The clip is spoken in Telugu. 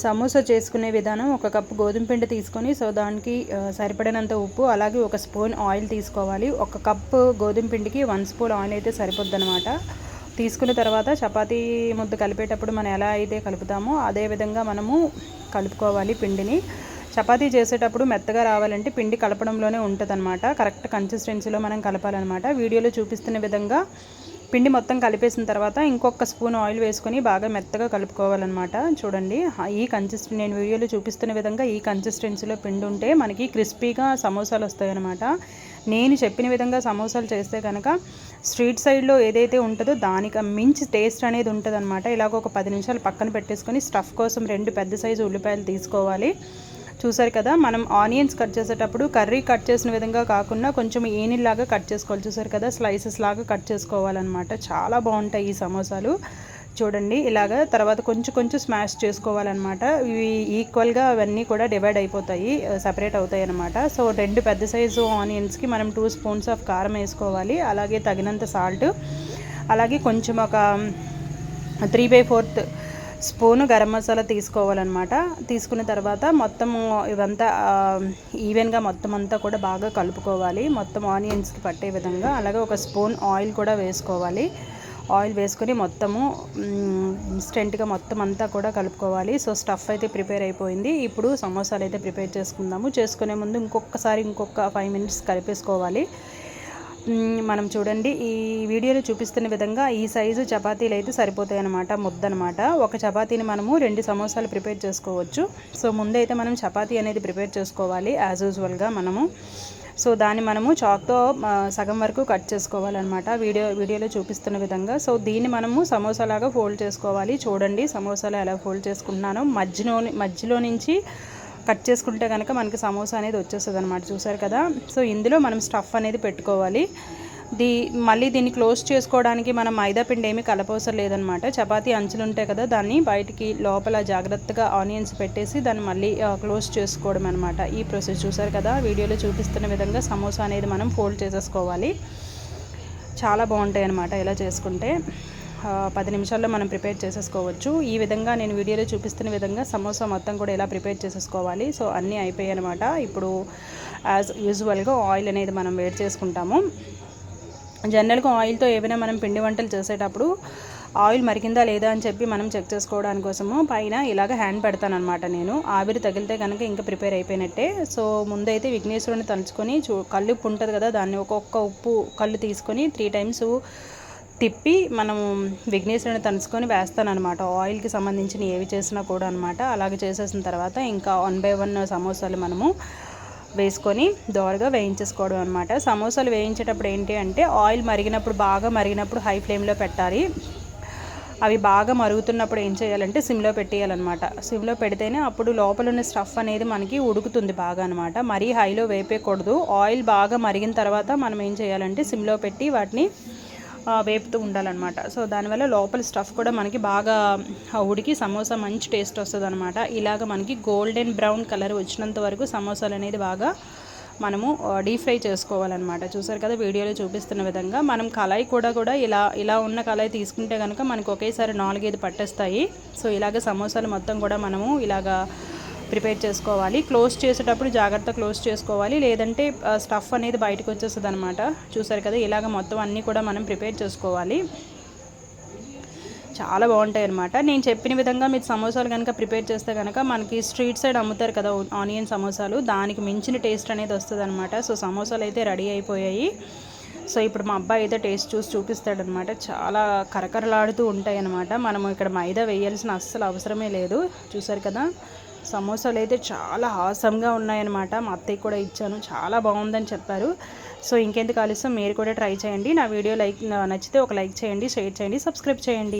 సమోసా చేసుకునే విధానం ఒక కప్పు గోధుమ పిండి తీసుకొని సో దానికి సరిపడినంత ఉప్పు అలాగే ఒక స్పూన్ ఆయిల్ తీసుకోవాలి. ఒక కప్పు గోధుమ పిండికి వన్ స్పూన్ ఆయిల్ అయితే సరిపోద్ది అనమాట తీసుకున్న తర్వాత చపాతీ ముద్ద కలిపేటప్పుడు మనం ఎలా అయితే కలుపుతామో అదే విధంగా మనము కలుపుకోవాలి పిండిని. చపాతీ చేసేటప్పుడు మెత్తగా రావాలంటే పిండి కలపడంలోనే ఉంటుంది అనమాట కరెక్ట్ కన్సిస్టెన్సీలో మనం కలపాలన్నమాట. వీడియోలో చూపిస్తున్న విధంగా పిండి మొత్తం కలిపేసిన తర్వాత ఇంకొక స్పూన్ ఆయిల్ వేసుకొని బాగా మెత్తగా కలుపుకోవాలన్నమాట. చూడండి ఈ కన్సిస్టెన్ నేను వీడియోలో చూపిస్తున్న విధంగా ఈ కన్సిస్టెన్సీలో పిండి ఉంటే మనకి క్రిస్పీగా సమోసాలు వస్తాయన్నమాట. నేను చెప్పిన విధంగా సమోసాలు చేస్తే కనుక స్ట్రీట్ సైడ్లో ఏదైతే ఉంటుందో దానికి మించి టేస్ట్ అనేది ఉంటుంది అనమాట ఇలాగ ఒక పది నిమిషాలు పక్కన పెట్టేసుకొని స్టఫ్ కోసం రెండు పెద్ద సైజు ఉల్లిపాయలు తీసుకోవాలి. చూసారు కదా మనం ఆనియన్స్ కట్ చేసేటప్పుడు కర్రీ కట్ చేసిన విధంగా కాకుండా కొంచెం ఏనిల్లాగా కట్ చేసుకోవాలి. చూసారు కదా స్లైసెస్ లాగా కట్ చేసుకోవాలన్నమాట. చాలా బాగుంటాయి ఈ సమోసాలు. చూడండి ఇలాగ తర్వాత కొంచెం కొంచెం స్మాష్ చేసుకోవాలన్నమాట. ఇవి ఈక్వల్గా అవన్నీ కూడా డివైడ్ అయిపోతాయి సపరేట్ అవుతాయి అనమాట సో రెండు పెద్ద సైజు ఆనియన్స్కి మనం టూ స్పూన్స్ ఆఫ్ కారం వేసుకోవాలి. అలాగే తగినంత సాల్ట్ అలాగే కొంచెం ఒక three by fourth spoon garam masala తీసుకోవాలన్నమాట. తీసుకున్న తర్వాత మొత్తము ఇవంతా ఈవెన్గా మొత్తం అంతా కూడా బాగా కలుపుకోవాలి. మొత్తం ఆనియన్స్కి పట్టే విధంగా అలాగే ఒక స్పూన్ ఆయిల్ కూడా వేసుకోవాలి. ఆయిల్ వేసుకొని మొత్తము ఇన్స్టెంట్గా మొత్తం అంతా కూడా కలుపుకోవాలి. సో స్టఫ్ అయితే ప్రిపేర్ అయిపోయింది. ఇప్పుడు సమోసాలు అయితే ప్రిపేర్ చేసుకుందాము. చేసుకునే ముందు ఇంకొకసారి ఇంకొక ఫైవ్ మినిట్స్ కలిపేసుకోవాలి. మనం చూడండి ఈ వీడియోలో చూపిస్తున్న విధంగా ఈ సైజు చపాతీలు అయితే సరిపోతాయి అనమాట ముద్ద అనమాట ఒక చపాతీని మనము రెండు సమోసాలు ప్రిపేర్ చేసుకోవచ్చు. సో ముందైతే మనం చపాతీ అనేది ప్రిపేర్ చేసుకోవాలి యాజ్ యూజువల్గా మనము. సో దాన్ని మనము చాక్తో సగం వరకు కట్ చేసుకోవాలన్నమాట వీడియో వీడియోలో చూపిస్తున్న విధంగా. సో దీన్ని మనము సమోసాలాగా ఫోల్డ్ చేసుకోవాలి. చూడండి సమోసాలు ఎలా ఫోల్డ్ చేసుకుంటున్నానో. మధ్యలో మధ్యలో నుంచి కట్ చేసుకుంటే కనుక మనకి సమోసా అనేది వచ్చేస్తుంది అనమాట చూసారు కదా? సో ఇందులో మనం స్టఫ్ అనేది పెట్టుకోవాలి. దీ మళ్ళీ దీన్ని క్లోజ్ చేసుకోవడానికి మనం మైదా పిండి ఏమీ కలపవసరం లేదనమాట చపాతీ అంచులు ఉంటాయి కదా దాన్ని బయటికి లోపల జాగ్రత్తగా ఆనియన్స్ పెట్టేసి దాన్ని మళ్ళీ క్లోజ్ చేసుకోవడం అనమాట ఈ ప్రాసెస్ చూసారు కదా? వీడియోలో చూపిస్తున్న విధంగా సమోసా అనేది మనం ఫోల్డ్ చేసేసుకోవాలి. చాలా బాగుంటాయి అనమాట ఇలా చేసుకుంటే. పది నిమిషాల్లో మనం ప్రిపేర్ చేసేసుకోవచ్చు. ఈ విధంగా నేను వీడియోలో చూపిస్తున్న విధంగా సమోసా మొత్తం కూడా ఎలా ప్రిపేర్ చేసేసుకోవాలి. సో అన్నీ అయిపోయాయి అనమాట ఇప్పుడు యాజ్ యూజువల్గా ఆయిల్ అనేది మనం వేడి చేసుకుంటాము. జనరల్గా ఆయిల్తో ఏవైనా మనం పిండి వంటలు చేసేటప్పుడు ఆయిల్ మరిగిందా లేదా అని చెప్పి మనం చెక్ చేసుకోవడానికి కోసము పైన ఇలాగ హ్యాండ్ పెడతానమాట నేను. ఆవిరి తగిలితే కనుక ఇంకా ప్రిపేర్ అయిపోయినట్టే. సో ముందైతే విఘ్నేశ్వరుని తలుచుకొని చూ కళ్ళు ఉప్పు ఉంటుంది కదా దాన్ని ఒక్కొక్క ఉప్పు కళ్ళు తీసుకొని త్రీ టైమ్స్ తిప్పి మనం విఘ్నేశ్వరుని తనుసుకొని వేస్తాను అనమాట ఆయిల్కి సంబంధించిన ఏవి చేసినా కూడా అనమాట అలాగే చేసేసిన తర్వాత ఇంకా వన్ బై వన్ సమోసాలు మనము వేసుకొని దోరగా వేయించేసుకోవడం అనమాట సమోసాలు వేయించేటప్పుడు ఏంటి అంటే ఆయిల్ మరిగినప్పుడు బాగా మరిగినప్పుడు హై ఫ్లేమ్లో పెట్టాలి. అవి బాగా మరుగుతున్నప్పుడు ఏం చేయాలంటే సిమ్లో పెట్టేయాలన్నమాట. సిమ్లో పెడితేనే అప్పుడు లోపల ఉన్న స్టఫ్ అనేది మనకి ఉడుకుతుంది బాగా అనమాట మరీ హైలో వేపేయకూడదు. ఆయిల్ బాగా మరిగిన తర్వాత మనం ఏం చేయాలంటే సిమ్లో పెట్టి వాటిని వేపుతూ ఉండాలన్నమాట. సో దానివల్ల లోపల స్టఫ్ కూడా మనకి బాగా ఉడికి సమోసా మంచి టేస్ట్ వస్తుంది అనమాట ఇలాగ మనకి గోల్డెన్ బ్రౌన్ కలర్ వచ్చినంత వరకు సమోసాలు అనేది బాగా మనము డీప్ ఫ్రై చేసుకోవాలన్నమాట. చూసారు కదా వీడియోలో చూపిస్తున్న విధంగా. మనం కళాయి కూడా కూడా ఇలా ఇలా ఉన్న కళాయి తీసుకుంటే కనుక మనకు ఒకేసారి నాలుగైదు పట్టేస్తాయి. సో ఇలాగ సమోసాలు మొత్తం కూడా మనము ఇలాగా ప్రిపేర్ చేసుకోవాలి. క్లోజ్ చేసేటప్పుడు జాగ్రత్త క్లోజ్ చేసుకోవాలి. లేదంటే స్టఫ్ అనేది బయటకు వచ్చేస్తుంది అనమాట చూసారు కదా ఇలాగ మొత్తం అన్నీ కూడా మనం ప్రిపేర్ చేసుకోవాలి. చాలా బాగుంటాయి అనమాట నేను చెప్పిన విధంగా మీరు సమోసాలు కనుక ప్రిపేర్ చేస్తే కనుక మనకి స్ట్రీట్ సైడ్ అమ్ముతారు కదా ఆనియన్ సమోసాలు. దానికి మించిన టేస్ట్ అనేది వస్తుంది అనమాట సో సమోసాలు అయితే రెడీ అయిపోయాయి. సో ఇప్పుడు మా అబ్బాయి అయితే టేస్ట్ చూసి చూపిస్తాడనమాట చాలా కరకరలాడుతూ ఉంటాయి అనమాట మనం ఇక్కడ మైదా వేయాల్సిన అస్సలు అవసరమే లేదు. చూసారు కదా సమోసాలు అయితే చాలా హాసంగా ఉన్నాయన్నమాట. మా అత్తయ్య కూడా ఇచ్చాను. చాలా బాగుందని చెప్పారు. సో ఇంకెందుకు ఆలస్యం? మీరు కూడా ట్రై చేయండి. నా వీడియో లైక్ నచ్చితే ఒక లైక్ చేయండి షేర్ చేయండి సబ్స్క్రైబ్ చేయండి.